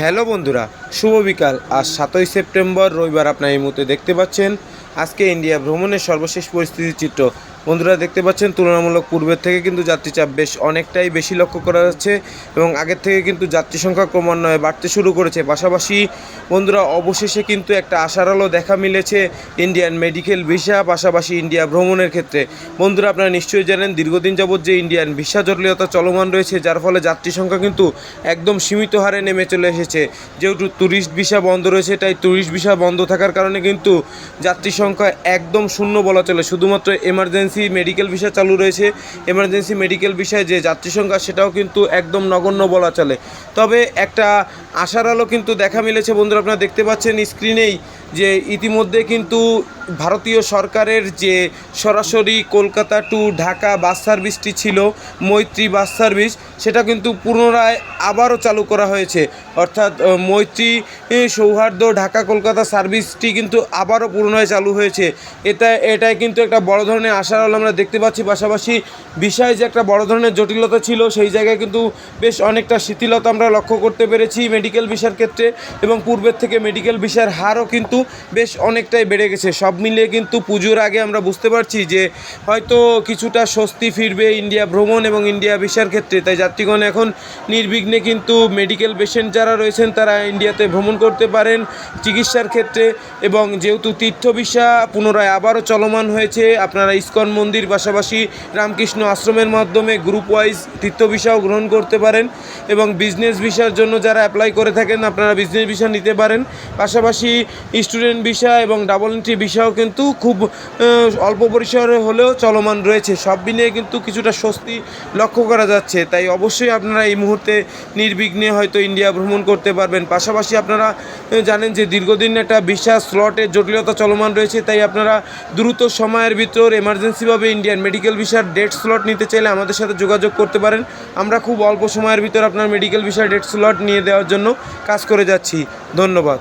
Hello বন্ধুরা, শুভ বিকাল। আজ সাতই সেপ্টেম্বর, রবিবার আপনার এই মুহূর্তে দেখতে পাচ্ছেন। আজকে ইন্ডিয়া ভ্রমণের সর্বশেষ পরিস্থিতির চিত্র। বন্ধুরা দেখতে পাচ্ছেন, তুলনামূলক পূর্বের থেকে কিন্তু যাত্রী চাপ বেশ অনেকটাই বেশি লক্ষ্য করা যাচ্ছে এবং আগের থেকে কিন্তু যাত্রী সংখ্যা ক্রমান্বয়ে বাড়তে শুরু করেছে। পাশাপাশি বন্ধুরা, অবশেষে কিন্তু একটা আশার আলো দেখা মিলেছে ইন্ডিয়ান মেডিকেল ভিসা, পাশাপাশি ইন্ডিয়া ভ্রমণের ক্ষেত্রে। বন্ধুরা, আপনারা নিশ্চয়ই জানেন, দীর্ঘদিন যাবৎ যে ইন্ডিয়ান ভিসা জটিলতা চলমান রয়েছে, যার ফলে যাত্রী সংখ্যা কিন্তু একদম সীমিত হারে নেমে চলে এসেছে। যেহেতু ট্যুরিস্ট ভিসা বন্ধ রয়েছে, তাই ট্যুরিস্ট ভিসা বন্ধ থাকার কারণে কিন্তু যাত্রী সংখ্যা একদম শূন্য বলা চলে। শুধুমাত্র এমার্জেন্সি মেডিকেল ভিসা চালু রয়েছে। এমার্জেন্সি মেডিকেল ভিসায় যে যাত্রী সংখ্যা, সেটাও কিন্তু একদম নগণ্য বলা চলে। তবে একটা আশার আলো কিন্তু দেখা মিলেছে বন্ধুরা, আপনারা দেখতে পাচ্ছেন স্ক্রিনেই যে ইতিমধ্যে কিন্তু ভারতীয় সরকারের যে সরাসরি কলকাতা টু ঢাকা বাস সার্ভিসটি ছিল, মৈত্রী বাস সার্ভিস সেটা কিন্তু পুনরায় আবারও চালু করা হয়েছে। অর্থাৎ মৈত্রী সৌহার্দ্য ঢাকা কলকাতা সার্ভিসটি কিন্তু আবারও পুনরায় চালু হয়েছে। এটা, এটাই কিন্তু একটা বড় ধরনের আশার আলো আমরা দেখতে পাচ্ছি। পাশাপাশি বিষয় যে একটা বড় ধরনের জটিলতা ছিল, সেই জায়গায় কিন্তু বেশ অনেকটা শিথিলতা আমরা লক্ষ্য করতে পেরেছি। মেডিকেল ভিসার ক্ষেত্রে এবং পূর্বের থেকে মেডিকেল ভিসার হারও কিন্তু বেশ অনেকটাই বেড়ে গেছে। সব মিলিয়ে কিন্তু পুজোর আগে আমরা বুঝতে পারছি যে হয়তো কিছুটা স্বস্তি ফিরবে ইন্ডিয়া ভ্রমণ এবং ইন্ডিয়া ভিসার ক্ষেত্রে। তাই যাত্রীগণ এখন নির্বিঘ্নে কিন্তু মেডিকেল পেশেন্ট যারা রয়েছেন তারা ইন্ডিয়াতে ভ্রমণ করতে পারেন চিকিৎসার ক্ষেত্রে এবং যেহেতু তীর্থ ভিসা পুনরায় আবারও চলমান হয়েছে, আপনারা ইস্কন মন্দির পাশাপাশি রামকৃষ্ণ আশ্রমের মাধ্যমে গ্রুপ ওয়াইজ তীর্থ ভিসাও গ্রহণ করতে পারেন এবং বিজনেস ভিসার জন্য যারা অ্যাপ্লাই করে থাকেন, আপনারা বিজনেস ভিসা নিতে পারেন। পাশাপাশি স্টুডেন্ট ভিসা এবং ডাবল এন্ট্রি ভিসাও কিন্তু খুব অল্প পরিসরে হলেও চলমান রয়েছে। সব মিলিয়ে কিন্তু কিছুটা স্বস্তি লক্ষ্য করা যাচ্ছে। তাই অবশ্যই আপনারা এই মুহূর্তে নির্বিঘ্নে হয়তো ইন্ডিয়া ভ্রমণ করতে পারবেন। পাশাপাশি আপনারা জানেন যে দীর্ঘদিন একটা ভিসা স্লটের জটিলতা চলমান রয়েছে। তাই আপনারা দ্রুত সময়ের ভিতর এমার্জেন্সিভাবে ইন্ডিয়ান মেডিকেল ভিসার ডেট স্লট নিতে চাইলে আমাদের সাথে যোগাযোগ করতে পারেন। আমরা খুব অল্প সময়ের ভিতর আপনার মেডিকেল ভিসার ডেট স্লট নিয়ে দেওয়ার জন্য কাজ করে যাচ্ছি। ধন্যবাদ।